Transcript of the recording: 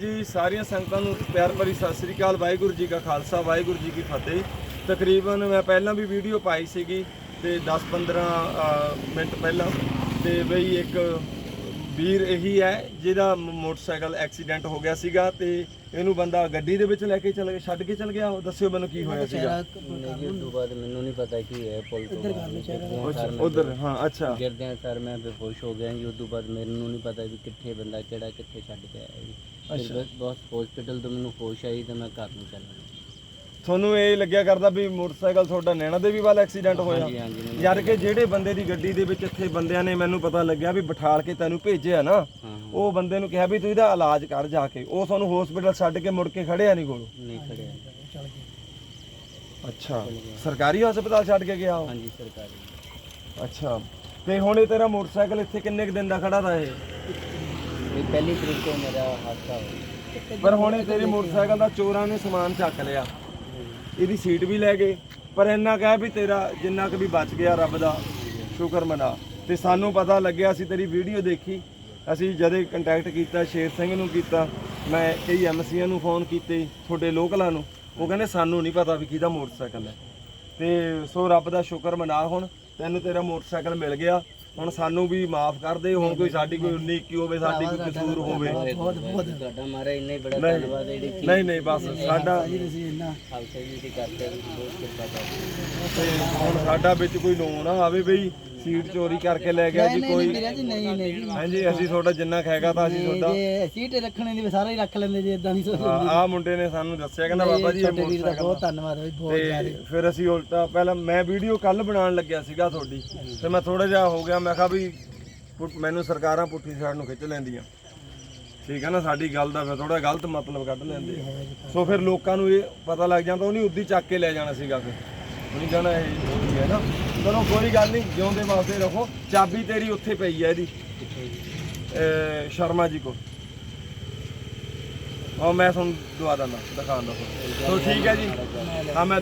ਜੀ, ਸਾਰੀਆਂ ਸੰਗਤਾਂ ਨੂੰ ਪਿਆਰ ਭਰੀ ਸਤਿ ਸ੍ਰੀ ਅਕਾਲ, ਵਾਹਿਗੁਰੂ ਜੀ ਕਾ ਖਾਲਸਾ, ਵਾਹਿਗੁਰੂ ਜੀ ਕੀ ਫਤਿਹ। ਤਕਰੀਬਨ ਮੈਂ ਪਹਿਲਾਂ ਵੀ ਵੀਡੀਓ ਪਾਈ ਸੀਗੀ ਤੇ 10-15 ਮਿੰਟ ਪਹਿਲਾਂ ਤੇ ਬਈ ਇੱਕ ਵੀਰ ਇਹੀ ਹੈ ਜਿਹਦਾ ਮੋਟਰਸਾਈਕਲ ਐਕਸੀਡੈਂਟ ਹੋ ਗਿਆ ਸੀਗਾ ਤੇ ਇਹਨੂੰ ਬੰਦਾ ਗੱਡੀ ਦੇ ਵਿੱਚ ਲੈ ਕੇ ਚਲ ਗਿਆ ਛੱਡ ਕੇ ਚਲ ਗਿਆ ਉਹ ਦੱਸਿਓ ਮੈਨੂੰ ਕੀ ਹੋਇਆ ਸੀਗਾ? ਨਹੀਂ ਜੀ ਉਸ ਤੋਂ ਬਾਅਦ ਮੈਨੂੰ ਨਹੀਂ ਪਤਾ ਕੀ ਹੈ ਪੁਲ ਤੋਂ ਉਧਰ ਹਾਂ ਅੱਛਾ। ਗਿਰਦਿਆਂ ਸਰ ਮੈਂ ਬੇਹੋਸ਼ ਹੋ ਗਿਆ ਜੀ ਉਸ ਤੋਂ ਬਾਅਦ ਮੈਨੂੰ ਨਹੀਂ ਪਤਾ ਵੀ ਕਿੱਥੇ ਬੰਦਾ ਕਿਹੜਾ ਕਿੱਥੇ ਛੱਡ ਕੇ ਆਇਆ ਜੀ। ਫਿਰ ਬਸ ਬਸ ਹਸਪੀਟਲ ਤੋਂ ਮੈਨੂੰ ਹੋਸ਼ ਆਈ ਤੇ ਮੈਂ ਘਰ ਨੂੰ ਚੱਲ ਗਿਆ। ਤੁਹਾਨੂੰ ਇਹ ਲੱਗਿਆ ਕਰਦਾ ਵੀ ਮੋਟਰਸਾਈਕਲ ਤੁਹਾਡਾ ਨੈਣਾ ਦੇਵੀ ਵਾਲਾ ਐਕਸੀਡੈਂਟ ਹੋਇਆ। ਹਾਂਜੀ ਹਾਂਜੀ ਮੈਨੂੰ- ਯਾਰ ਕਿ ਜਿਹੜੇ ਬੰਦੇ ਦੀ ਗੱਡੀ ਦੇ ਵਿੱਚ ਇੱਥੇ ਬੰਦਿਆਂ ਨੇ ਮੈਨੂੰ ਪਤਾ ਲੱਗਿਆ ਵੀ ਬਿਠਾਲ ਕੇ ਤੈਨੂੰ ਭੇਜਿਆ ਨਾ ਹਾਂ ਉਹ ਬੰਦੇ ਨੂੰ ਕਿਹਾ ਵੀ ਤੂੰ ਇਹਦਾ ਇਲਾਜ ਕਰ ਜਾ ਕੇ। ਉਹ ਤੁਹਾਨੂੰ ਹਸਪੀਟਲ ਛੱਡ ਕੇ ਮੁੜ ਕੇ ਖੜਿਆ ਨਹੀਂ ਕੋਲ। ਨਹੀਂ ਖੜਿਆ। ਅੱਛਾ ਸਰਕਾਰੀ ਹਸਪਤਾਲ ਛੱਡ ਕੇ ਗਿਆ ਉਹ? ਹਾਂਜੀ ਸਰਕਾਰੀ। ਅੱਛਾ ਤੇ ਹੁਣ ਇਹ ਤੇਰਾ ਮੋਟਰਸਾਈਕਲ ਇੱਥੇ ਕਿੰਨੇ ਕੁ ਦਿਨ ਦਾ ਖੜਾ ਤਾ ਇਹ? ਇਹ ਪਹਿਲੀ ਤਰੀਕ ਤੋਂ ਮੇਰਾ ਹਾਦਸਾ ਹੋਇਆ। ਪਰ ਹੁਣ ਇਹ ਤੇਰੇ ਮੋਟਰਸਾਈਕਲ ਦਾ ਚੋਰਾਂ ਨੇ ਸਮਾਨ ਚੱਕ ਲਿਆ। ਇਹਦੀ ਸੀਟ ਵੀ ਲੈ ਗਏ, ਪਰ ਇੰਨਾ ਕਹਿ ਵੀ ਤੇਰਾ ਜਿੰਨਾ ਕੁ ਵੀ ਬਚ ਗਿਆ ਰੱਬ ਦਾ, ਸ਼ੁਕਰ ਮਨਾ। ਤੇ ਸਾਨੂੰ ਪਤਾ ਲੱਗਿਆ, ਅਸੀਂ ਤੇਰੀ ਵੀਡੀਓ ਦੇਖੀ, ਅਸੀਂ ਜਦੇ ਕੰਟੈਕਟ ਕੀਤਾ, ਸ਼ੇਰ ਸਿੰਘ ਨੂੰ ਕੀਤਾ, ਮੈਂ ਕਈ ਐਮਸੀਆਂ ਨੂੰ ਫੋਨ ਕੀਤੇ, ਤੁਹਾਡੇ ਲੋਕਲਾਂ ਨੂੰ, ਉਹ ਕਹਿੰਦੇ ਸਾਨੂੰ ਨਹੀਂ ਪਤਾ ਵੀ ਕਿਹਦਾ ਮੋਟਰਸਾਈਕਲ ਹੈ। ਤੇ ਸੋ ਰੱਬ ਦਾ ਸ਼ੁਕਰ ਮਨਾ ਹੁਣ, ਤੈਨੂੰ ਤੇਰਾ ਮੋਟਰਸਾਈਕਲ ਮਿਲ ਗਿਆ ਹੁਣ ਸਾਨੂੰ ਵੀ ਮਾਫ ਕਰ ਦੇ ਹੁਣ ਕੋਈ ਸਾਡੀ ਕੋਈ 19 21 ਹੋਵੇ ਸਾਡੀ ਕੋਈ ਕਸੂਰ ਹੋਵੇ। ਬਹੁਤ ਬਹੁਤ ਤੁਹਾਡਾ ਮਾਰਾ ਇੰਨਾ ਹੀ ਬੜਾ ਨਹੀਂ ਧੰਨਵਾਦ ਹੈ ਜਿਹੜੀ ਨਹੀਂ ਨਹੀਂ ਬਸ ਸਾਡਾ ਖਾਲਸਾ ਜੀ ਦੀ ਕਰਦੇ ਬਹੁਤ ਕਿਰਪਾ ਕਰਦੇ ਤੇ ਹੁਣ ਸਾਡਾ ਵਿੱਚ ਕੋਈ ਲੋਨ ਨਾ ਆਵੇ ਬਈ। ਸੀਟ ਚੋਰੀ ਕਰਕੇ ਲੈ ਗਿਆ ਜੀ ਕੋਈ। ਜੀ ਨਹੀਂ ਨਹੀਂ ਹਾਂਜੀ ਅਸੀਂ ਤੁਹਾਡਾ ਜਿੰਨਾ ਖੈਗਾ ਤਾਂ ਅਸੀਂ ਤੁਹਾਡਾ ਜੇ ਸੀਟ ਰੱਖਣੇ ਦੀ ਸਾਰੇ ਹੀ ਰੱਖ ਲੈਂਦੇ ਜੇ ਇਦਾਂ ਨਹੀਂ ਸੋਚਦੇ। ਆ ਮੁੰਡੇ ਨੇ ਸਾਨੂੰ ਦੱਸਿਆ ਕਹਿੰਦਾ ਬਾਬਾ ਜੀ ਇਹ ਮੋਟਰਸਾਈਕਲ ਬਹੁਤ ਧੰਨਵਾਦ ਹੋਈ ਬਹੁਤ ਤੇ ਫਿਰ ਅਸੀਂ ਉਲਟਾ ਪਹਿਲਾਂ ਮੈਂ ਵੀਡੀਓ ਕੱਲ ਬਣਾਉਣ ਲੱਗਿਆ ਸੀਗਾ ਤੁਹਾਡੀ ਤੇ ਮੈਂ ਥੋੜਾ ਜਿਹਾ ਹੋ ਗਿਆ ਮੈਂ ਕਿਹਾ ਵੀ ਮੈਨੂੰ ਸਰਕਾਰਾਂ ਪੁੱਠੀ ਸਾਈਡ ਨੂੰ ਖਿੱਚ ਲੈਂਦੀਆਂ। ਠੀਕ ਹੈ ਨਾ ਸਾਡੀ ਗੱਲ ਦਾ ਫਿਰ ਥੋੜਾ ਗਲਤ ਮਤਲਬ ਕੱਢ ਲੈਂਦੇ। ਸੋ ਫਿਰ ਲੋਕਾਂ ਨੂੰ ਇਹ ਪਤਾ ਲੱਗ ਜਾਂਦਾ ਉਹ ਨਹੀਂ ਉੱਦੀ ਚੱਕ ਕੇ ਲੈ ਜਾਣਾ ਸੀਗਾ ਫਿਰ। ਉਹਨੇ ਕਹਿਣਾ ਇਹ ਉਹੀ ਨਾ। ਚਲੋ ਕੋਈ ਗੱਲ ਨਹੀਂ, ਜਿਉਂਦੇ ਵਾਸਤੇ ਰੱਖੋ। ਚਾਬੀ ਤੇਰੀ ਉੱਥੇ ਪਈ ਹੈ ਇਹਦੀ। ਅਹ, ਸ਼ਰਮਾ ਜੀ ਕੋਲ। ਉਹ ਮੈਂ ਤੁਹਾਨੂੰ ਦਵਾ ਦਿੰਦਾ ਦੁਕਾਨ ਦਾ। ਸੋ ਠੀਕ ਹੈ ਜੀ। ਹਾਂ, ਮੈਂ